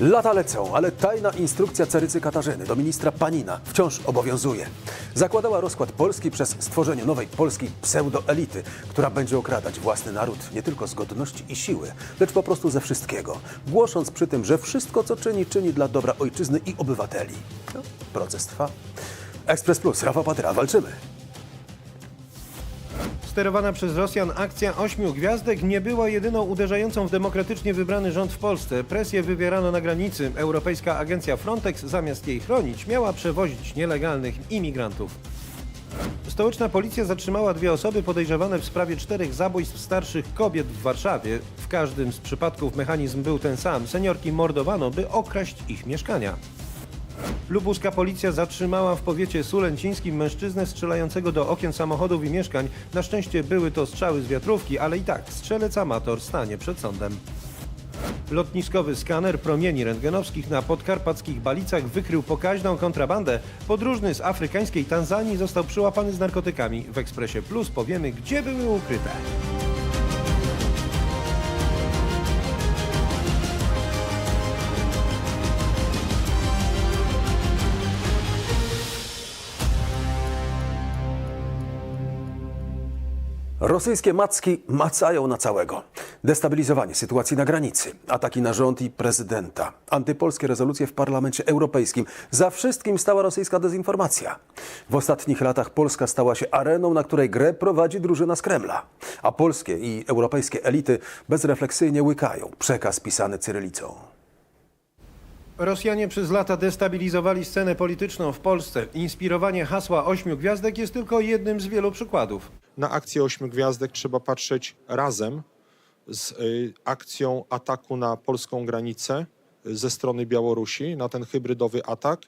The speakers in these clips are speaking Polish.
Lata lecą, ale tajna instrukcja carycy Katarzyny do ministra Panina wciąż obowiązuje. Zakładała rozkład Polski przez stworzenie nowej polskiej pseudoelity, która będzie okradać własny naród nie tylko z godności i siły, lecz po prostu ze wszystkiego, głosząc przy tym, że wszystko co czyni, czyni dla dobra ojczyzny i obywateli. No, proces trwa. Ekspres Plus, Rafał Patyra, walczymy. Sterowana przez Rosjan akcja ośmiu gwiazdek nie była jedyną uderzającą w demokratycznie wybrany rząd w Polsce. Presję wywierano na granicy. Europejska agencja Frontex zamiast jej chronić miała przewozić nielegalnych imigrantów. Stołeczna policja zatrzymała dwie osoby podejrzewane w sprawie czterech zabójstw starszych kobiet w Warszawie. W każdym z przypadków mechanizm był ten sam. Seniorki mordowano, by okraść ich mieszkania. Lubuska policja zatrzymała w powiecie sulęcińskim mężczyznę strzelającego do okien samochodów i mieszkań. Na szczęście były to strzały z wiatrówki, ale i tak strzelec amator stanie przed sądem. Lotniskowy skaner promieni rentgenowskich na podkarpackich Balicach wykrył pokaźną kontrabandę. Podróżny z afrykańskiej Tanzanii został przyłapany z narkotykami. W Ekspresie Plus powiemy, gdzie były ukryte. Rosyjskie macki macają na całego. Destabilizowanie sytuacji na granicy, ataki na rząd i prezydenta, antypolskie rezolucje w Parlamencie Europejskim. Za wszystkim stała rosyjska dezinformacja. W ostatnich latach Polska stała się areną, na której grę prowadzi drużyna z Kremla. A polskie i europejskie elity bezrefleksyjnie łykają przekaz pisany cyrylicą. Rosjanie przez lata destabilizowali scenę polityczną w Polsce. Inspirowanie hasła ośmiu gwiazdek jest tylko jednym z wielu przykładów. Na akcję ośmiu gwiazdek trzeba patrzeć razem z y, akcją ataku na polską granicę ze strony Białorusi, na ten hybrydowy atak,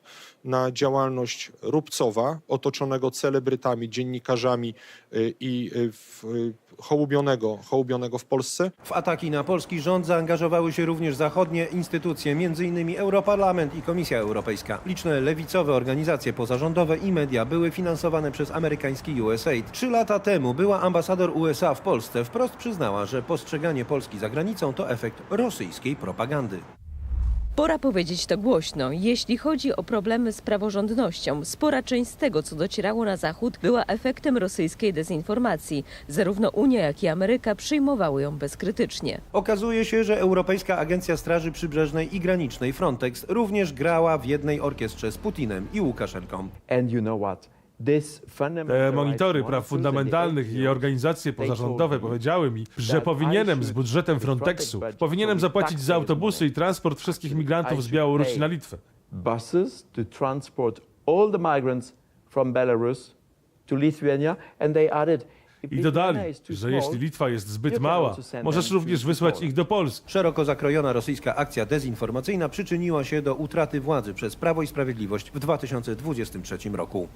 na działalność Rubcowa, otoczonego celebrytami, dziennikarzami y, i y, w- y, hołubionego, hołubionego w Polsce. W ataki na polski rząd zaangażowały się również zachodnie instytucje, m.in. Europarlament i Komisja Europejska. Liczne lewicowe organizacje pozarządowe i media były finansowane przez amerykański USAID. Trzy lata temu była ambasador USA w Polsce wprost przyznała, że postrzeganie Polski za granicą to efekt rosyjskiej propagandy. Pora powiedzieć to głośno. Jeśli chodzi o problemy z praworządnością, spora część z tego, co docierało na Zachód, była efektem rosyjskiej dezinformacji. Zarówno Unia, jak i Ameryka przyjmowały ją bezkrytycznie. Okazuje się, że Europejska Agencja Straży Przybrzeżnej i Granicznej Frontex również grała w jednej orkiestrze z Putinem i Łukaszenką. And you know what? Te monitory praw fundamentalnych i organizacje pozarządowe powiedziały mi, że powinienem z budżetem Frontexu, powinienem zapłacić za autobusy i transport wszystkich migrantów z Białorusi na Litwę. buses to transport all the migrants from Belarus to Lithuania and they added I dodali, że jeśli Litwa jest zbyt mała, możesz również wysłać ich do Polski. Szeroko zakrojona rosyjska akcja dezinformacyjna przyczyniła się do utraty władzy przez Prawo i Sprawiedliwość w 2023 roku.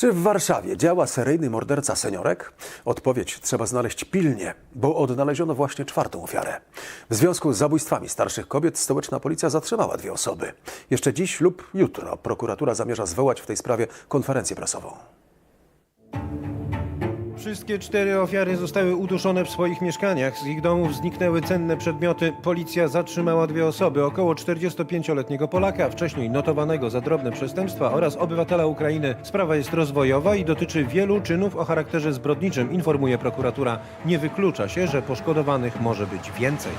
Czy w Warszawie działa seryjny morderca seniorek? Odpowiedź trzeba znaleźć pilnie, bo odnaleziono właśnie czwartą ofiarę. W związku z zabójstwami starszych kobiet stołeczna policja zatrzymała dwie osoby. Jeszcze dziś lub jutro prokuratura zamierza zwołać w tej sprawie konferencję prasową. Wszystkie cztery ofiary zostały uduszone w swoich mieszkaniach. Z ich domów zniknęły cenne przedmioty. Policja zatrzymała dwie osoby, około 45-letniego Polaka, wcześniej notowanego za drobne przestępstwa oraz obywatela Ukrainy. Sprawa jest rozwojowa i dotyczy wielu czynów o charakterze zbrodniczym, informuje prokuratura. Nie wyklucza się, że poszkodowanych może być więcej.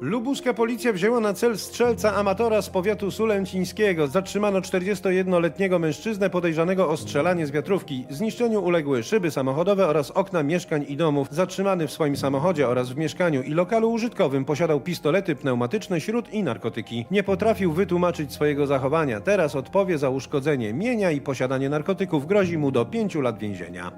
Lubuska policja wzięła na cel strzelca amatora z powiatu sulęcińskiego. Zatrzymano 41-letniego mężczyznę podejrzanego o strzelanie z wiatrówki. Zniszczeniu uległy szyby samochodowe oraz okna mieszkań i domów. Zatrzymany w swoim samochodzie oraz w mieszkaniu i lokalu użytkowym posiadał pistolety pneumatyczne, śrut i narkotyki. Nie potrafił wytłumaczyć swojego zachowania. Teraz odpowie za uszkodzenie mienia i posiadanie narkotyków. Grozi mu do 5 lat więzienia.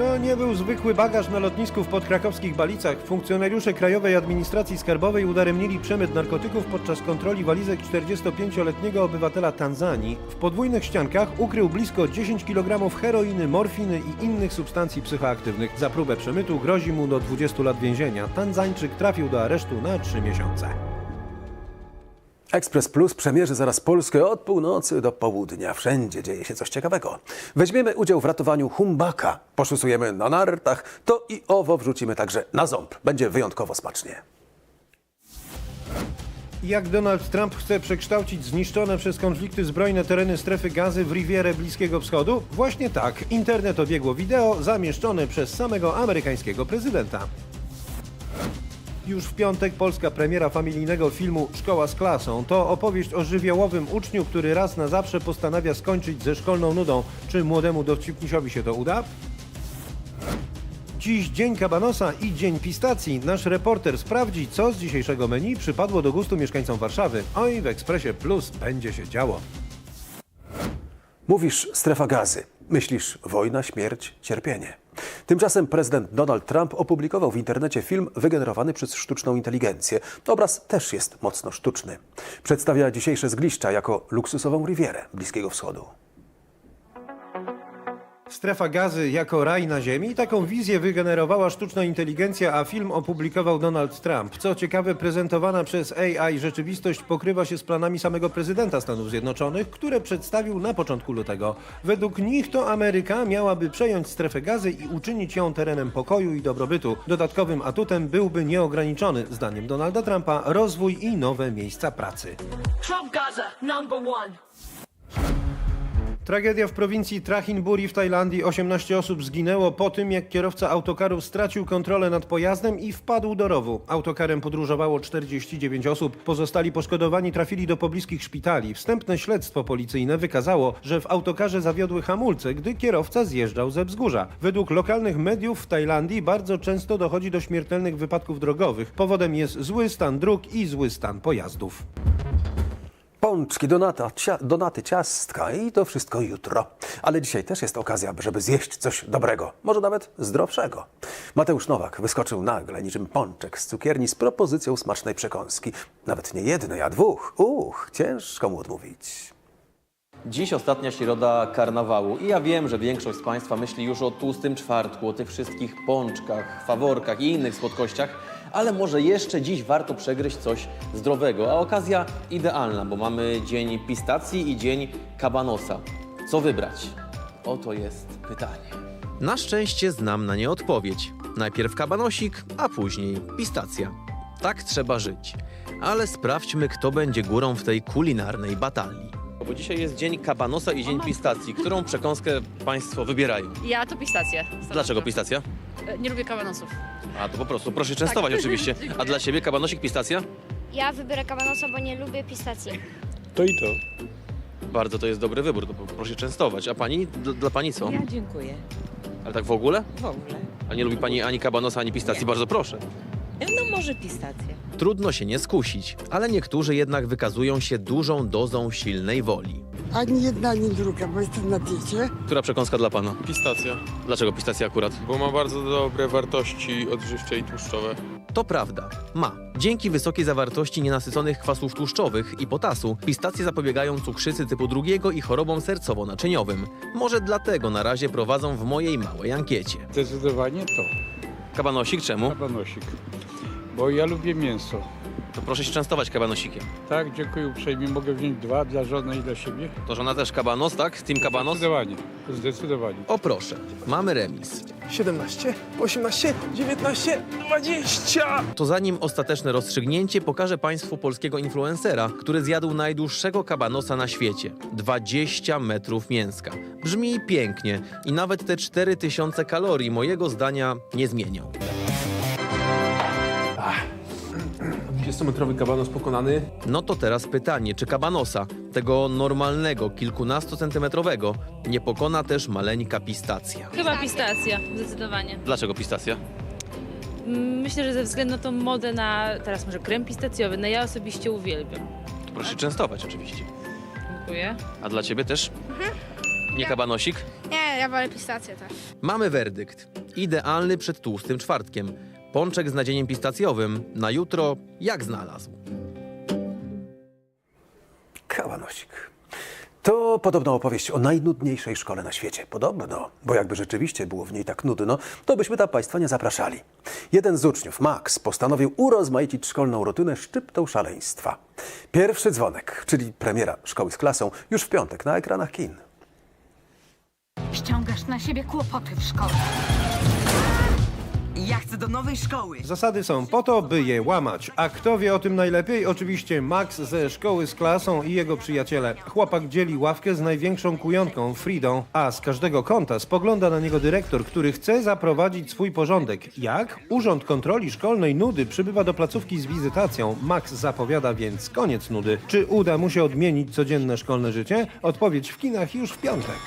To nie był zwykły bagaż na lotnisku w podkrakowskich Balicach. Funkcjonariusze Krajowej Administracji Skarbowej udaremnili przemyt narkotyków podczas kontroli walizek 45-letniego obywatela Tanzanii. W podwójnych ściankach ukrył blisko 10 kg heroiny, morfiny i innych substancji psychoaktywnych. Za próbę przemytu grozi mu do 20 lat więzienia. Tanzańczyk trafił do aresztu na 3 miesiące. Ekspres Plus przemierzy zaraz Polskę od północy do południa. Wszędzie dzieje się coś ciekawego. Weźmiemy udział w ratowaniu humbaka, poszusujemy na nartach, to i owo wrzucimy także na ząb. Będzie wyjątkowo smacznie. Jak Donald Trump chce przekształcić zniszczone przez konflikty zbrojne tereny strefy gazy w Rivierę Bliskiego Wschodu? Właśnie tak. Internet obiegło wideo zamieszczone przez samego amerykańskiego prezydenta. Już w piątek polska premiera familijnego filmu Szkoła z klasą to opowieść o żywiołowym uczniu, który raz na zawsze postanawia skończyć ze szkolną nudą. Czy młodemu dowcipnisiowi się to uda? Dziś dzień kabanosa i dzień pistacji. Nasz reporter sprawdzi, co z dzisiejszego menu przypadło do gustu mieszkańcom Warszawy. Oj, w Ekspresie Plus będzie się działo. Mówisz strefa gazy. Myślisz wojna, śmierć, cierpienie. Tymczasem prezydent Donald Trump opublikował w internecie film wygenerowany przez sztuczną inteligencję. Obraz też jest mocno sztuczny. Przedstawia dzisiejsze zgliszcza jako luksusową rivierę Bliskiego Wschodu. Strefa gazy jako raj na ziemi? Taką wizję wygenerowała sztuczna inteligencja, a film opublikował Donald Trump. Co ciekawe, prezentowana przez AI rzeczywistość pokrywa się z planami samego prezydenta Stanów Zjednoczonych, które przedstawił na początku lutego. Według nich to Ameryka miałaby przejąć strefę gazy i uczynić ją terenem pokoju i dobrobytu. Dodatkowym atutem byłby nieograniczony, zdaniem Donalda Trumpa, rozwój i nowe miejsca pracy. Trump Gaza, number one. Tragedia w prowincji Trachinburi w Tajlandii. 18 osób zginęło po tym, jak kierowca autokaru stracił kontrolę nad pojazdem i wpadł do rowu. Autokarem podróżowało 49 osób. Pozostali poszkodowani trafili do pobliskich szpitali. Wstępne śledztwo policyjne wykazało, że w autokarze zawiodły hamulce, gdy kierowca zjeżdżał ze wzgórza. Według lokalnych mediów w Tajlandii bardzo często dochodzi do śmiertelnych wypadków drogowych. Powodem jest zły stan dróg i zły stan pojazdów. Pączki, donata, cia, donaty, ciastka i to wszystko jutro. Ale dzisiaj też jest okazja, żeby zjeść coś dobrego, może nawet zdrowszego. Mateusz Nowak wyskoczył nagle niczym pączek z cukierni z propozycją smacznej przekąski. Nawet nie jednej, a dwóch. Uch, ciężko mu odmówić. Dziś ostatnia środa karnawału i ja wiem, że większość z Państwa myśli już o tłustym czwartku, o tych wszystkich pączkach, faworkach i innych słodkościach, ale może jeszcze dziś warto przegryźć coś zdrowego, a okazja idealna, bo mamy dzień pistacji i dzień kabanosa. Co wybrać? Oto jest pytanie. Na szczęście znam na nie odpowiedź. Najpierw kabanosik, a później pistacja. Tak trzeba żyć. Ale sprawdźmy, kto będzie górą w tej kulinarnej batalii. Bo dzisiaj jest dzień kabanosa i dzień pistacji. Którą przekąskę Państwo wybierają? Ja to pistację. Dlaczego pistacja? E, Nie lubię kabanosów. A to po prostu proszę częstować oczywiście. A dla siebie kabanosik, pistacja? Ja wybiorę kabanosa, bo nie lubię pistacji. To i to. Bardzo to jest dobry wybór, to proszę częstować. A pani? D- dla pani co? Ja dziękuję. Ale tak w ogóle? W ogóle. A nie lubi pani ani kabanosa, ani pistacji? Bardzo proszę. No może pistację. Trudno się nie skusić, ale niektórzy jednak wykazują się dużą dozą silnej woli. Ani jedna, ani druga, bo jestem na diecie. Która przekąska dla pana? Pistacja, Dlaczego pistacja akurat? bo ma bardzo dobre wartości odżywcze i tłuszczowe. To prawda, ma. Dzięki wysokiej zawartości nienasyconych kwasów tłuszczowych i potasu, pistacje zapobiegają cukrzycy typu drugiego i chorobom sercowo-naczyniowym. Może dlatego na razie prowadzą w mojej małej ankiecie. Zdecydowanie to, Kabanosik czemu? kabanosik. Bo ja lubię mięso. To proszę się częstować kabanosikiem. Tak, dziękuję uprzejmie. Mogę wziąć dwa dla żony i dla siebie? To żona też kabanos, tak? Team kabanos? Zdecydowanie, zdecydowanie. O proszę, mamy remis. 17, 18, 19, 20! To zanim ostateczne rozstrzygnięcie pokażę Państwu polskiego influencera, który zjadł najdłuższego kabanosa na świecie. 20 metrów mięska. Brzmi pięknie i nawet te 4000 kalorii mojego zdania nie zmienią. 20-metrowy kabanos pokonany. No to teraz pytanie, czy kabanosa, tego normalnego, kilkunastocentymetrowego, nie pokona też maleńka pistacja? Chyba pistacja, zdecydowanie. Dlaczego pistacja? Myślę, że ze względu na tą modę na teraz może krem pistacjowy, no ja osobiście uwielbiam. To proszę się częstować oczywiście. Dziękuję. A dla ciebie też? Nie kabanosik? Nie, ja wolę pistację też. Mamy werdykt. Idealny przed tłustym czwartkiem. Pączek z nadzieniem pistacjowym na jutro jak znalazł. Kałanosik. To podobno opowieść o najnudniejszej szkole na świecie. Podobno, bo jakby rzeczywiście było w niej tak nudno, to byśmy tam Państwa nie zapraszali. Jeden z uczniów, Max, postanowił urozmaicić szkolną rutynę szczyptą szaleństwa. Pierwszy dzwonek, czyli premiera szkoły z klasą, już w piątek na ekranach kin. Ściągasz na siebie kłopoty w szkole. Ja chcę do nowej szkoły. Zasady są po to, by je łamać. A kto wie o tym najlepiej? Oczywiście Max ze szkoły z klasą i jego przyjaciele. Chłopak dzieli ławkę z największą kujonką, Fridą, a z każdego kąta spogląda na niego dyrektor, który chce zaprowadzić swój porządek. Jak? Urząd Kontroli Szkolnej Nudy przybywa do placówki z wizytacją. Max zapowiada więc koniec nudy. Czy uda mu się odmienić codzienne szkolne życie? Odpowiedź w kinach już w piątek.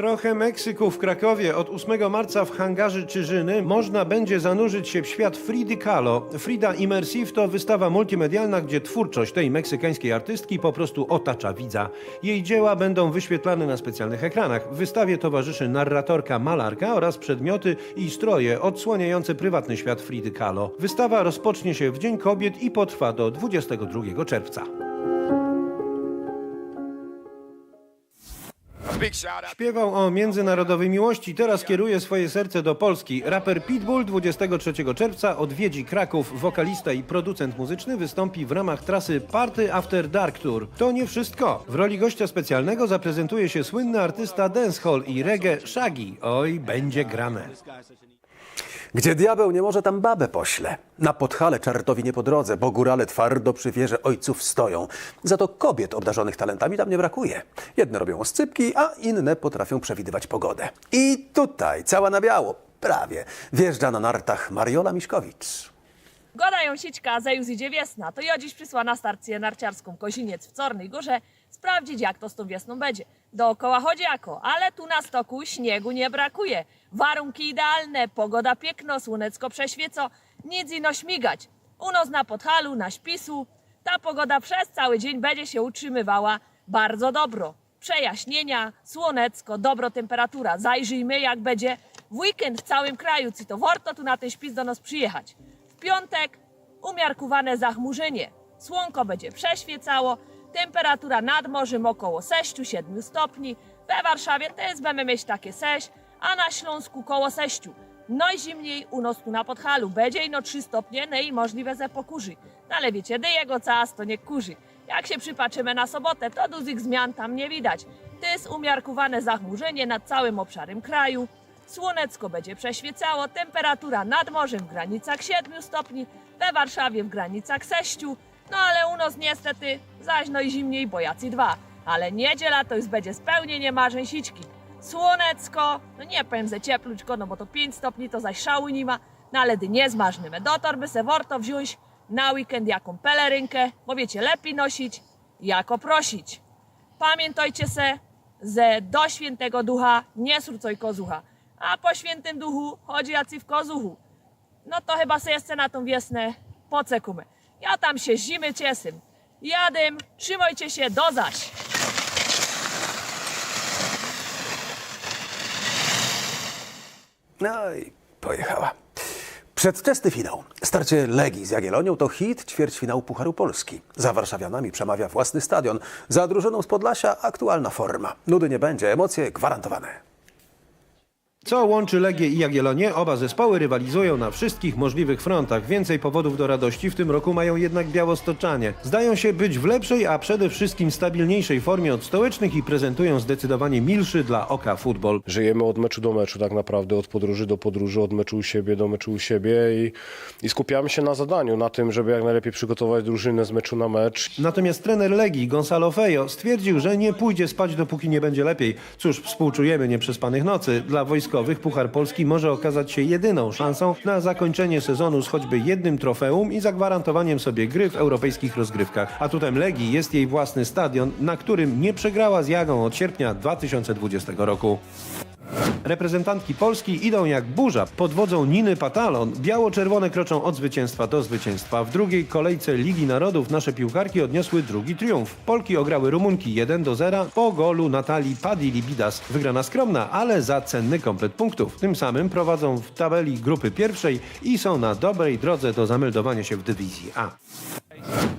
Trochę Meksyku w Krakowie. Od 8 marca w hangarze Czyżyny można będzie zanurzyć się w świat Fridy Kahlo. Frida Immersive to wystawa multimedialna, gdzie twórczość tej meksykańskiej artystki po prostu otacza widza. Jej dzieła będą wyświetlane na specjalnych ekranach. W wystawie towarzyszy narratorka malarka oraz przedmioty i stroje odsłaniające prywatny świat Fridy Kahlo. Wystawa rozpocznie się w Dzień Kobiet i potrwa do 22 czerwca. Śpiewał o międzynarodowej miłości, teraz kieruje swoje serce do Polski. Raper Pitbull 23 czerwca odwiedzi Kraków. Wokalista i producent muzyczny wystąpi w ramach trasy Party After Dark Tour. To nie wszystko. W roli gościa specjalnego zaprezentuje się słynny artysta dancehall i reggae Shaggy. Oj, będzie grane. Gdzie diabeł nie może, tam babę pośle. Na Podhale czartowi nie po drodze, bo górale twardo przy wierze ojców stoją. Za to kobiet obdarzonych talentami tam nie brakuje. Jedne robią oscypki, a inne potrafią przewidywać pogodę. I tutaj, cała na biało, prawie, wjeżdża na nartach Mariola Miszkowicz. Gadają sićka, za już idzie wiesna. To ja dziś przysła na starcję narciarską Koziniec w Cornej Górze sprawdzić jak to z tą wiosną będzie. Dookoła chodzi jako, ale tu na stoku śniegu nie brakuje. Warunki idealne, pogoda piękno, słonecko prześwieco, nic ino śmigać. U na Podhalu, na Śpisu, ta pogoda przez cały dzień będzie się utrzymywała bardzo dobro. Przejaśnienia, słonecko, dobro temperatura. Zajrzyjmy jak będzie w weekend w całym kraju, czy to warto tu na ten Śpis do nas przyjechać. Piątek umiarkowane zachmurzenie. Słonko będzie przeświecało, temperatura nad morzem około 6-7 stopni. We Warszawie też będziemy mieć takie 6, a na Śląsku koło 6. Najzimniej u nas tu na Podhalu będzie ino 3 stopnie, no i możliwe ze pokurzy. No ale wiecie, dy jego cas to nie kurzy. Jak się przypatrzymy na sobotę, to dużych zmian tam nie widać. To jest umiarkowane zachmurzenie nad całym obszarem kraju. Słonecko będzie przeświecało, temperatura nad morzem w granicach 7 stopni, we Warszawie w granicach 6, no ale u nas niestety zaś no i zimniej, bo jacy dwa. Ale niedziela to już będzie spełnienie marzeń sićki. Słonecko, no nie powiem, że cieplućko, no bo to 5 stopni to zaś szału nie ma, no ale nie zmarznymy. Do torby se warto wziąć na weekend jaką pelerynkę, bo wiecie, lepiej nosić, jako prosić. Pamiętajcie se, że do świętego ducha nie surcoj kozucha, a po świętym duchu chodzi jacy w kozuchu. No to chyba se jeszcze na tą wiosnę pocekumy. Ja tam się zimy ciesym. Jadym, trzymajcie się, do zaś. No i pojechała. Przedwczesny finał. Starcie Legii z Jagiellonią to hit ćwierćfinału Pucharu Polski. Za warszawianami przemawia własny stadion. Za drużyną z Podlasia aktualna forma. Nudy nie będzie, emocje gwarantowane. Co łączy Legię i Jagiellonię? Oba zespoły rywalizują na wszystkich możliwych frontach. Więcej powodów do radości w tym roku mają jednak białostoczanie. Zdają się być w lepszej, a przede wszystkim stabilniejszej formie od stołecznych i prezentują zdecydowanie milszy dla oka futbol. Żyjemy od meczu do meczu tak naprawdę, od podróży do podróży, od meczu u siebie do meczu u siebie i, i skupiamy się na zadaniu, na tym, żeby jak najlepiej przygotować drużynę z meczu na mecz. Natomiast trener Legii, Gonzalo Fejo, stwierdził, że nie pójdzie spać, dopóki nie będzie lepiej. Cóż, współczujemy nieprzespanych nocy. Dla Puchar Polski może okazać się jedyną szansą na zakończenie sezonu z choćby jednym trofeum i zagwarantowaniem sobie gry w europejskich rozgrywkach. Atutem Legii jest jej własny stadion, na którym nie przegrała z Jagą od sierpnia 2020 roku. Reprezentantki Polski idą jak burza pod wodzą Niny Patalon. Biało-czerwone kroczą od zwycięstwa do zwycięstwa. W drugiej kolejce Ligi Narodów nasze piłkarki odniosły drugi triumf. Polki ograły Rumunki 1 do 0 po golu Natalii Padilibidas. Wygrana skromna, ale za cenny komplet punktów. Tym samym prowadzą w tabeli grupy pierwszej i są na dobrej drodze do zameldowania się w dywizji A.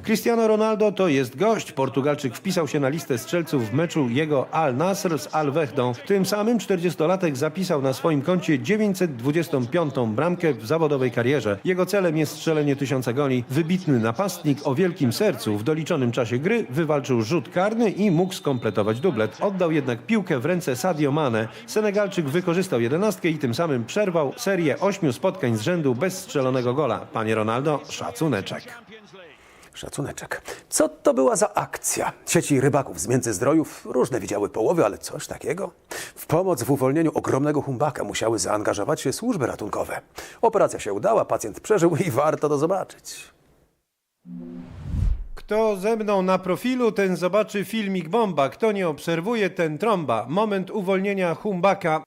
Cristiano Ronaldo to jest gość. Portugalczyk wpisał się na listę strzelców w meczu jego Al Nasr z Al Wehdą. Tym samym 40-latek zapisał na swoim koncie 925. bramkę w zawodowej karierze. Jego celem jest strzelenie tysiąca goli. Wybitny napastnik o wielkim sercu w doliczonym czasie gry wywalczył rzut karny i mógł skompletować dublet. Oddał jednak piłkę w ręce Sadio Mane. Senegalczyk wykorzystał jedenastkę i tym samym przerwał serię ośmiu spotkań z rzędu bez strzelonego gola. Panie Ronaldo, szacuneczek. Szacuneczek. Co to była za akcja? Sieci rybaków z Międzyzdrojów różne widziały połowy, ale coś takiego? W pomoc w uwolnieniu ogromnego humbaka musiały zaangażować się służby ratunkowe. Operacja się udała, pacjent przeżył i warto to zobaczyć. Kto ze mną na profilu, ten zobaczy filmik bomba. Kto nie obserwuje, ten trąba. Moment uwolnienia humbaka.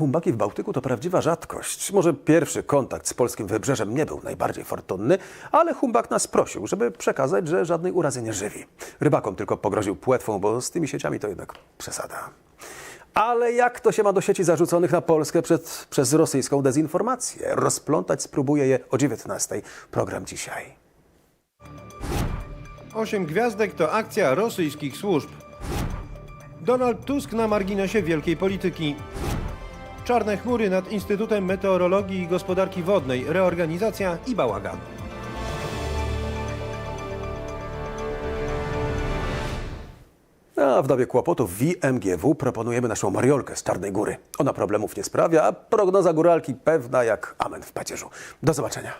Humbaki w Bałtyku to prawdziwa rzadkość. Może pierwszy kontakt z polskim wybrzeżem nie był najbardziej fortunny, ale Humbak nas prosił, żeby przekazać, że żadnej urazy nie żywi. Rybakom tylko pogroził płetwą, bo z tymi sieciami to jednak przesada. Ale jak to się ma do sieci zarzuconych na Polskę przed, przez rosyjską dezinformację? Rozplątać spróbuje je o 19. Program dzisiaj. Osiem gwiazdek to akcja rosyjskich służb. Donald Tusk na marginesie wielkiej polityki. Czarne chmury nad Instytutem Meteorologii i Gospodarki Wodnej, reorganizacja i bałagan. A w dobie kłopotów w IMGW proponujemy naszą Mariolkę z Czarnej Góry. Ona problemów nie sprawia, a prognoza góralki pewna jak amen w pacierzu. Do zobaczenia.